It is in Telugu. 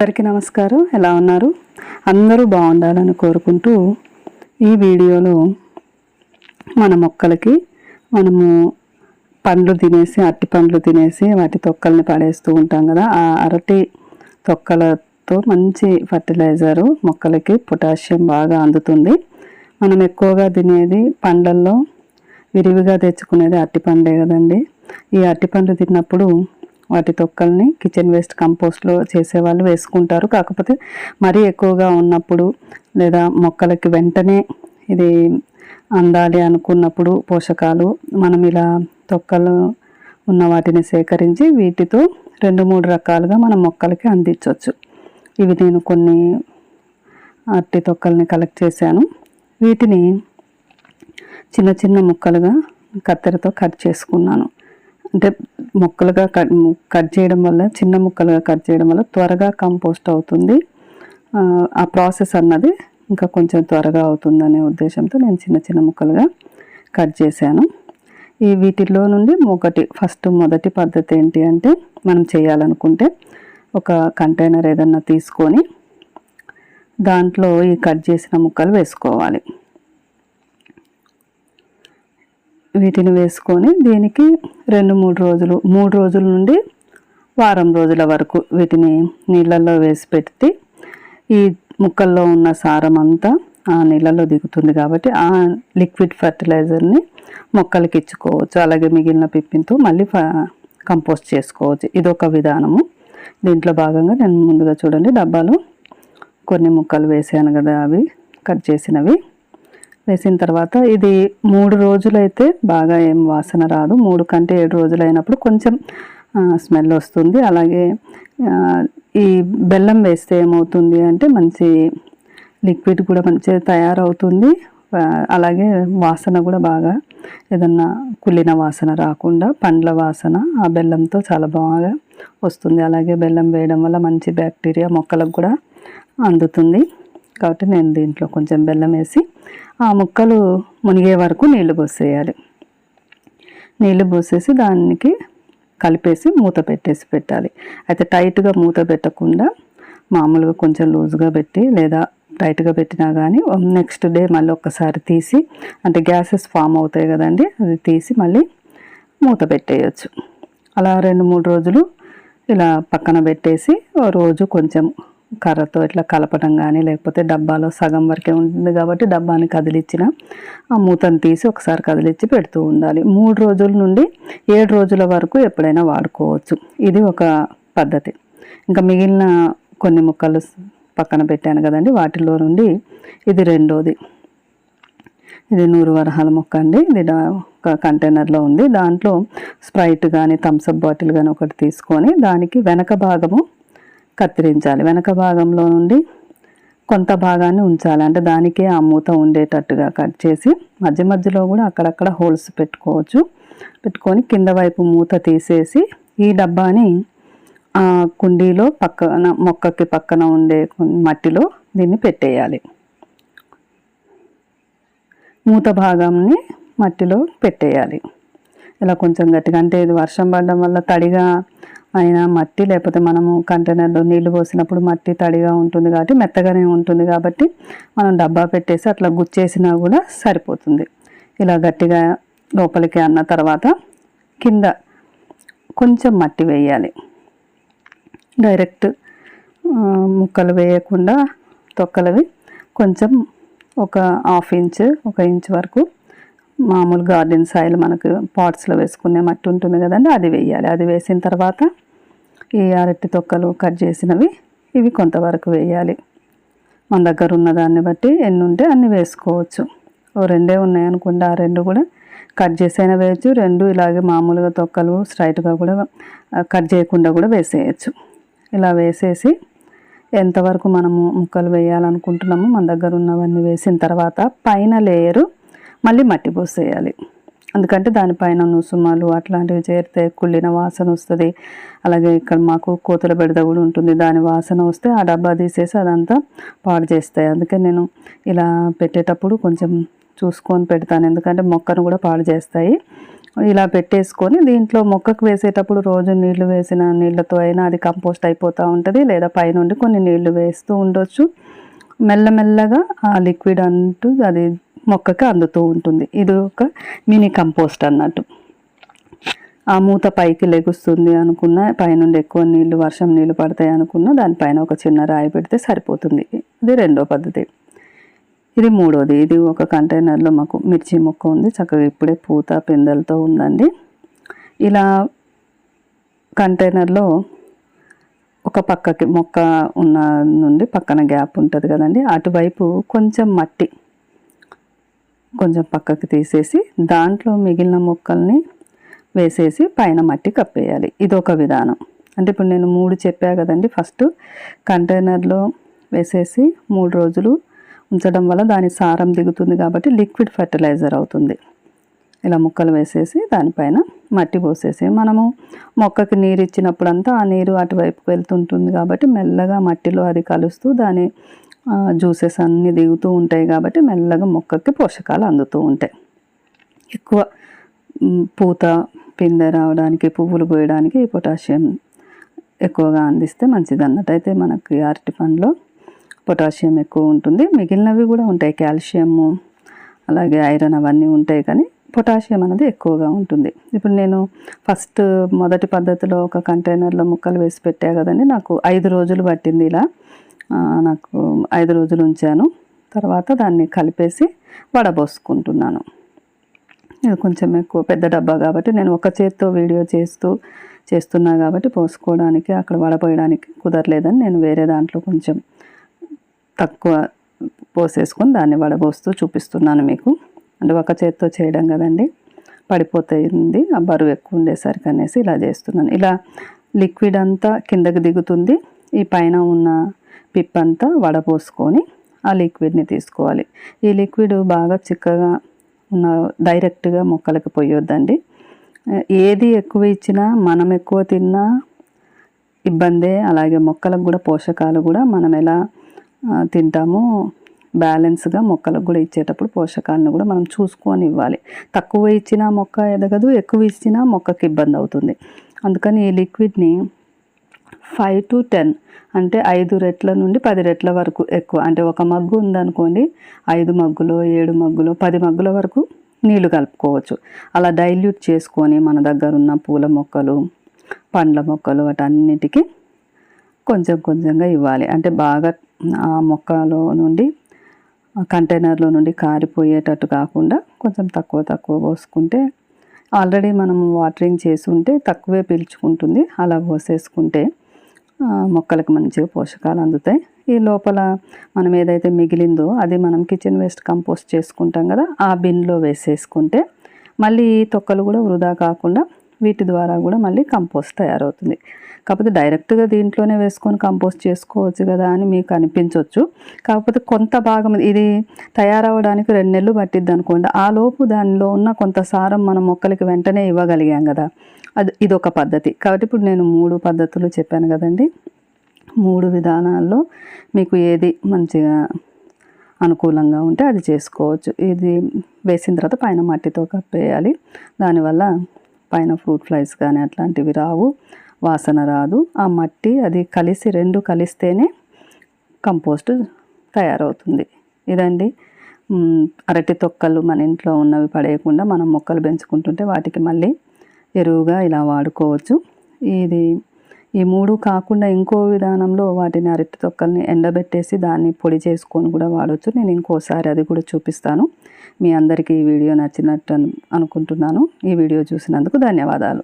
అందరికీ నమస్కారం. ఎలా ఉన్నారు? అందరూ బాగుండాలని కోరుకుంటూ ఈ వీడియోలో మన మొక్కలకి మనము పండ్లు తినేసి అరటి పండ్లు తినేసి వాటి తొక్కల్ని పడేస్తూ ఉంటాం కదా. ఆ అరటి తొక్కలతో మంచి ఫర్టిలైజరు మొక్కలకి పొటాషియం బాగా అందుతుంది. మనం ఎక్కువగా తినేది పండ్లల్లో విరివిగా తెచ్చుకునేది అరటిపండే కదండి. ఈ అరటి పండ్లు తిన్నప్పుడు వాటి తొక్కల్ని కిచెన్ వేస్ట్ కంపోస్ట్లో చేసేవాళ్ళు వేసుకుంటారు. కాకపోతే మరీ ఎక్కువగా ఉన్నప్పుడు లేదా మొక్కలకి వెంటనే ఇది అందాలి అనుకున్నప్పుడు పోషకాలు మనం ఇలా తొక్కలు ఉన్న వాటిని సేకరించి వీటితో రెండు మూడు రకాలుగా మనం మొక్కలకి అందించవచ్చు ఇవి నేను కొన్ని అట్టి తొక్కల్ని కలెక్ట్ చేశాను. వీటిని చిన్న చిన్న ముక్కలుగా కత్తెరతో కట్ చేసుకున్నాను. అంటే ముక్కలుగా కట్ కట్ చేయడం వల్ల చిన్న ముక్కలుగా కట్ చేయడం వల్ల త్వరగా కంపోస్ట్ అవుతుంది. ఆ, ప్రాసెస్ అన్నది ఇంకా కొంచెం త్వరగా అవుతుందనే ఉద్దేశంతో నేను చిన్న చిన్న ముక్కలుగా కట్ చేశాను. ఈ వీటిల్లో నుండి ఒకటి ఫస్ట్ మొదటి పద్ధతి ఏంటి అంటే మనం చేయాలనుకుంటే ఒక కంటైనర్ ఏదన్నా తీసుకొని దాంట్లో ఈ కట్ చేసిన ముక్కలు వేసుకోవాలి. వీటిని వేసుకొని దీనికి రెండు మూడు రోజులు మూడు రోజుల నుండి వారం రోజుల వరకు వీటిని నీళ్ళల్లో వేసి పెడితే ఈ ముక్కల్లో ఉన్న సారం అంతా ఆ నీళ్ళలో దిగుతుంది కాబట్టి ఆ లిక్విడ్ ఫర్టిలైజర్ని మొక్కలకి ఇచ్చుకోవచ్చు. అలాగే మిగిలిన పిప్పింతో మళ్ళీ ఫ- కంపోస్ట్ చేసుకోవచ్చు. ఇదొక విధానము. దీంట్లో భాగంగా నేను ముందుగా చూడండి డబ్బాలో కొన్ని ముక్కలు వేసాను కదా అవి కట్ చేసినవి. వేసిన తర్వాత ఇది మూడు రోజులైతే బాగా ఏం వాసన రాదు. మూడు కంటే ఏడు రోజులు అయినప్పుడు కొంచెం స్మెల్ వస్తుంది. అలాగే ఈ బెల్లం వేస్తే ఏమవుతుంది అంటే మంచి లిక్విడ్ కూడా మంచిగా తయారవుతుంది. అలాగే వాసన కూడా బాగా ఏదన్నా కుళ్ళిన వాసన రాకుండా పండ్ల వాసన ఆ బెల్లంతో చాలా బాగా వస్తుంది. అలాగే బెల్లం వేయడం వల్ల మంచి బ్యాక్టీరియా మొక్కలకు కూడా అందుతుంది. కాబట్టి నేను దీంట్లో కొంచెం బెల్లం వేసి ఆ ముక్కలు మునిగే వరకు నీళ్ళు పోసేయాలి. నీళ్ళు పోసేసి దానికి కలిపేసి మూత పెట్టేసి పెట్టాలి. అయితే టైట్గా మూత పెట్టకుండా మామూలుగా కొంచెం లూజ్గా పెట్టి లేదా టైట్గా పెట్టినా కానీ నెక్స్ట్ డే మళ్ళీ ఒక్కసారి తీసి అంటే గ్యాసెస్ ఫామ్ అవుతాయి కదండి అది తీసి మళ్ళీ మూత పెట్టేయచ్చు. అలా రెండు మూడు రోజులు ఇలా పక్కన పెట్టేసి ఓ రోజు కొంచెం కర్రతో ఇట్లా కలపడం కానీ లేకపోతే డబ్బాలో సగం వరకే ఉంటుంది కాబట్టి డబ్బాని కదిలిచ్చిన ఆ మూతను తీసి ఒకసారి కదిలిచ్చి పెడుతూ ఉండాలి. మూడు రోజుల నుండి ఏడు రోజుల వరకు ఎప్పుడైనా వాడుకోవచ్చు. ఇది ఒక పద్ధతి. ఇంకా మిగిలిన కొన్ని ముక్కలు పక్కన పెట్టాను కదండి వాటిలో నుండి ఇది రెండోది. ఇది నూరు వరహాల మొక్క అండి. ఇది ఒక కంటైనర్లో ఉంది. దాంట్లో స్ప్రైట్ కానీ థమ్స్అప్ బాటిల్ కానీ ఒకటి తీసుకొని దానికి వెనక భాగము కత్తిరించాలి. వెనక భాగంలో నుండి కొంత భాగాన్ని ఉంచాలి. అంటే దానికే ఆ మూత ఉండేటట్టుగా కట్ చేసి మధ్య మధ్యలో కూడా అక్కడక్కడ హోల్స్ పెట్టుకోవచ్చు. పెట్టుకొని కింద వైపు మూత తీసేసి ఈ డబ్బాని ఆ కుండీలో పక్కన మొక్కకి పక్కన ఉండే మట్టిలో దీన్ని పెట్టేయాలి. మూత భాగాన్ని మట్టిలో పెట్టేయాలి. ఇలా కొంచెం గట్టిగా అంటే ఇది వర్షం పడడం వల్ల తడిగా అయినా మట్టి లేకపోతే మనము కంటైనర్లో నీళ్ళు పోసినప్పుడు మట్టి తడిగా ఉంటుంది కాబట్టి మెత్తగానే ఉంటుంది కాబట్టి మనం డబ్బా పెట్టేసి అట్లా గుచ్చేసినా కూడా సరిపోతుంది. ఇలా గట్టిగా లోపలికి అన్న తర్వాత కింద కొంచెం మట్టి వేయాలి. డైరెక్ట్ ముక్కలు వేయకుండా తొక్కలవి కొంచెం ఒక హాఫ్ ఇంచ్ ఒక ఇంచ్ వరకు మామూలు గార్డెన్ సాయిల్ మనకు పాట్స్లో వేసుకునే మట్టి ఉంటుంది కదండి అది వేయాలి. అది వేసిన తర్వాత ఈ అరటి తొక్కలు కట్ చేసినవి ఇవి కొంతవరకు వేయాలి. మన దగ్గర ఉన్న దాన్ని బట్టి ఎన్ని ఉంటే అన్ని వేసుకోవచ్చు. ఓ రెండే ఉన్నాయి అనుకుంటే ఆ రెండు కూడా కట్ చేసైనా వేయచ్చు రెండు ఇలాగే మామూలుగా తొక్కలు స్ట్రైట్గా కూడా కట్ చేయకుండా కూడా వేసేయచ్చు. ఇలా వేసేసి ఎంతవరకు మనము ముక్కలు వేయాలనుకుంటున్నామో మన దగ్గర ఉన్నవన్నీ వేసిన తర్వాత పైన లేయరు మళ్ళీ మట్టి పోసేయాలి. ఎందుకంటే దానిపైన నుసుమాలు అట్లాంటివి చేరితే కుళ్ళిన వాసన వస్తుంది. అలాగే ఇక్కడ మాకు కోతుల బెడద కూడా ఉంటుంది. దాని వాసన వస్తే ఆ డబ్బా తీసేసి అదంతా పాడు చేస్తాయి. అందుకే నేను ఇలా పెట్టేటప్పుడు కొంచెం చూసుకొని పెడతాను. ఎందుకంటే మొక్కను కూడా పాడు చేస్తాయి. ఇలా పెట్టేసుకొని దీంట్లో మొక్కకు వేసేటప్పుడు రోజు నీళ్ళు వేసిన నీళ్ళతో అయినా అది కంపోస్ట్ అయిపోతూ ఉంటుంది. లేదా పైనుండి కొన్ని నీళ్ళు వేస్తూ ఉండొచ్చు. మెల్లమెల్లగా ఆ లిక్విడ్ అంటూ అది మొక్కకి అందుతూ ఉంటుంది. ఇది ఒక మినీ కంపోస్ట్ అన్నట్టు. ఆ మూత పైకి లెగుస్తుంది అనుకున్న పైనుండి ఎక్కువ నీళ్ళు వర్షం నీళ్ళు పడతాయి అనుకున్న దానిపైన ఒక చిన్న రాయి పెడితే సరిపోతుంది. ఇది రెండో పద్ధతి. ఇది మూడోది. ఇది ఒక కంటైనర్లో మాకు మిర్చి మొక్క ఉంది. చక్కగా ఇప్పుడే పూత పిందెలతో ఉందండి. ఇలా కంటైనర్లో ఒక పక్కకి మొక్క ఉన్న నుండి పక్కన గ్యాప్ ఉంటుంది కదండి. అటువైపు కొంచెం మట్టి కొంచెం పక్కకి తీసేసి దాంట్లో మిగిలిన మొక్కల్ని వేసేసి పైన మట్టి కప్పేయాలి. ఇది ఒక విధానం. అంటే ఇప్పుడు నేను మూడు చెప్పా కదండి. ఫస్ట్ కంటైనర్లో వేసేసి మూడు రోజులు ఉంచడం వల్ల దాని సారం దిగుతుంది కాబట్టి లిక్విడ్ ఫర్టిలైజర్ అవుతుంది. ఇలా ముక్కలు వేసేసి దానిపైన మట్టి పోసేసి మనము మొక్కకి నీరు ఇచ్చినప్పుడంతా ఆ నీరు అటువైపు వెళ్తుంటుంది కాబట్టి మెల్లగా మట్టిలో అది కలుస్తూ దాని జ్యూసెస్ అన్నీ దిగుతూ ఉంటాయి కాబట్టి మెల్లగా మొక్కకి పోషకాలు అందుతూ ఉంటాయి. ఎక్కువ పూత పిందె రావడానికి పువ్వులు పోయడానికి పొటాషియం ఎక్కువగా అందిస్తే మంచిది అన్నట్టు అయితే మనకి అరటి పండ్లో పొటాషియం ఎక్కువ ఉంటుంది. మిగిలినవి కూడా ఉంటాయి. కాల్షియము అలాగే ఐరన్ అవన్నీ ఉంటాయి కానీ పొటాషియం అనేది ఎక్కువగా ఉంటుంది. ఇప్పుడు నేను ఫస్ట్ మొదటి పద్ధతిలో ఒక కంటైనర్లో ముక్కలు వేసి పెట్టా కదండి నాకు ఐదు రోజులు పట్టింది ఇలా. నాకు ఐదు రోజులు ఉంచాను. తర్వాత దాన్ని కలిపేసి వడబోసుకుంటున్నాను. ఇది కొంచెం ఎక్కువ పెద్ద డబ్బా కాబట్టి నేను ఒక చేత్తో వీడియో చేస్తూ చేస్తున్నా కాబట్టి పోసుకోవడానికి అక్కడ వడపోయడానికి కుదరలేదని నేను వేరే దాంట్లో కొంచెం తక్కువ పోసేసుకొని దాన్ని వడబోస్తూ చూపిస్తున్నాను మీకు. అంటే ఒక చేత్తో చేయడం కదండి. పడిపోతుంది ఆ బరువు ఎక్కువ ఉండేసరికి అనేసి ఇలా చేస్తున్నాను. ఇలా లిక్విడ్ అంతా కిందకి దిగుతుంది. ఈ పైన ఉన్న పిప్ అంతా వడపోసుకొని ఆ లిక్విడ్ని తీసుకోవాలి. ఈ లిక్విడ్ బాగా చిక్కగా ఉన్న డైరెక్ట్గా మొక్కలకి పోయొద్దండి. ఏది ఎక్కువ ఇచ్చినా మనం ఎక్కువ తిన్నా ఇబ్బందే. అలాగే మొక్కలకు కూడా పోషకాలు కూడా మనం ఎలా తింటామో బ్యాలెన్స్గా మొక్కలకు కూడా ఇచ్చేటప్పుడు పోషకాలను కూడా మనం చూసుకొని ఇవ్వాలి. తక్కువ ఇచ్చినా మొక్క ఎదగదు ఎక్కువ ఇచ్చినా మొక్కకి ఇబ్బంది అవుతుంది. అందుకని ఈ లిక్విడ్ని ఫైవ్ టు టెన్ అంటే ఐదు రెట్ల నుండి పది రెట్ల వరకు ఎక్కువ. అంటే ఒక మగ్గు ఉందనుకోండి ఐదు మగ్గులో ఏడు మగ్గులో పది మగ్గుల వరకు నీళ్ళు కలుపుకోవచ్చు. అలా డైల్యూట్ చేసుకొని మన దగ్గర ఉన్న పూల మొక్కలు పండ్ల మొక్కలు వాటన్నిటికీ కొంచెం కొంచెంగా ఇవ్వాలి. అంటే బాగా ఆ మొక్కలో నుండి కంటైనర్లో నుండి కారిపోయేటట్టు కాకుండా కొంచెం తక్కువ తక్కువ పోసుకుంటే ఆల్రెడీ మనం వాటరింగ్ చేసి ఉంటే తక్కువే పీల్చుకుంటుంది. అలా పోసేసుకుంటే మొక్కలకు మంచిగా పోషకాలు అందుతాయి. ఈ లోపల మనం ఏదైతే మిగిలిందో అది మనం కిచెన్ వేస్ట్ కంపోస్ట్ చేసుకుంటాం కదా ఆ బిన్లో వేసేసుకుంటే మళ్ళీ ఈ తొక్కలు కూడా వృధా కాకుండా వీటి ద్వారా కూడా మళ్ళీ కంపోస్ట్ తయారవుతుంది. కాకపోతే డైరెక్ట్గా దీంట్లోనే వేసుకొని కంపోస్ట్ చేసుకోవచ్చు కదా అని మీకు అనిపించవచ్చు కాకపోతే కొంత భాగం ఇది తయారవడానికి రెండు నెలలు పట్టిద్ది అనుకోండి ఆ లోపు దానిలో ఉన్న కొంత సారం మన మొక్కలకి వెంటనే ఇవ్వగలిగాం కదా. అది ఇదొక పద్ధతి. కాబట్టి ఇప్పుడు నేను మూడు పద్ధతులు చెప్పాను కదండి. మూడు విధానాల్లో మీకు ఏది మంచిగా అనుకూలంగా ఉంటే అది చేసుకోవచ్చు. ఇది వేసిన తర్వాత పైన మట్టితో కప్పేయాలి. దానివల్ల పైన ఫ్రూట్ ఫ్లైస్ కానీ అట్లాంటివి రావు. వాసన రాదు. ఆ మట్టి అది కలిసి రెండు కలిస్తేనే కంపోస్ట్ తయారవుతుంది. ఇదండి. అరటి తొక్కలు మన ఇంట్లో ఉన్నవి పడేయకుండా మనం మొక్కలు పెంచుకుంటుంటే వాటికి మళ్ళీ ఎరువుగా ఇలా వాడుకోవచ్చు. ఇది ఈ మూడు కాకుండా ఇంకో విధానంలో వాటిని అరటి తొక్కల్ని ఎండబెట్టేసి దాన్ని పొడి చేసుకొని కూడా వాడవచ్చు నేను ఇంకోసారి అది కూడా చూపిస్తాను. మీ అందరికీ ఈ వీడియో నచ్చినట్టు అనుకుంటున్నాను. ఈ వీడియో చూసినందుకు ధన్యవాదాలు.